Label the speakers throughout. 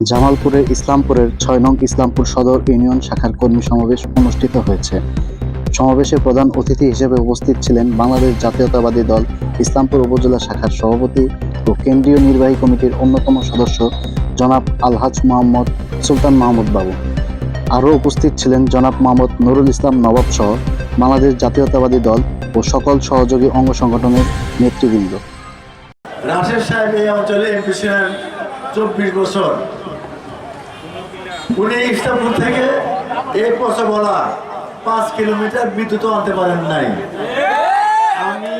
Speaker 1: জামালপুরের ইসলামপুরের ছয় নং ইসলামপুর সদর ইউনিয়ন শাখার কর্মী সমাবেশ অনুষ্ঠিত হয়েছে। সমাবেশে প্রধান অতিথি হিসেবে উপস্থিত ছিলেন বাংলাদেশ জাতীয়তাবাদী দল, ইসলামপুর উপজেলা শাখার সভাপতি ও কেন্দ্রীয় নির্বাহী কমিটির অন্যতম সদস্য জনাব আলহাজ মোহাম্মদ সুলতান মাহমুদ বাবু। আরও উপস্থিত ছিলেন জনাব মোহাম্মদ নুরুল ইসলাম নবাব সহ বাংলাদেশ জাতীয়তাবাদী দল ও সকল সহযোগী অঙ্গ সংগঠনের নেতৃবৃন্দ।
Speaker 2: রাশেদ সাহেব এই অঞ্চলে চব্বিশ বছর। উনি ইসলামপুর থেকে পথে বলা পাঁচ কিলোমিটার বিদ্যুৎ আনতে পারেন নাই। আমি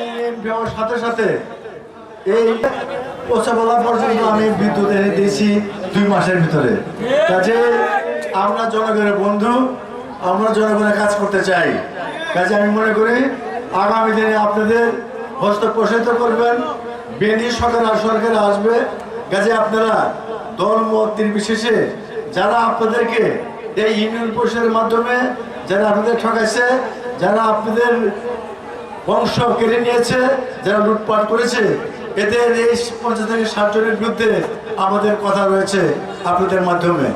Speaker 2: হওয়ার সাথে সাথে এই পচা বলা পর্যন্ত আমি বিদ্যুৎ এনে দিয়েছি দুই মাসের ভিতরে। কাজে আমরা জনগণের বন্ধু, আমরা জনগণের কাজ করতে চাই। কাজে আমি মনে করি আগামী দিনে আপনাদের হস্ত প্রসারিত করবেন বেনি সরকার সরকার আসবে কাজে আপনারা মত নির্বিশেষে যারা আপনাদেরকে এই ইউনিয়ন পরিষদের মাধ্যমে যারা আপনাদের ঠকাইছে, যারা আপনাদের বংশ কেড়ে নিয়েছে, যারা লুটপাট করেছে, এদের এই পঞ্চাশ থেকে ষাট জনের বিরুদ্ধে আমাদের কথা রয়েছে আপনাদের মাধ্যমে।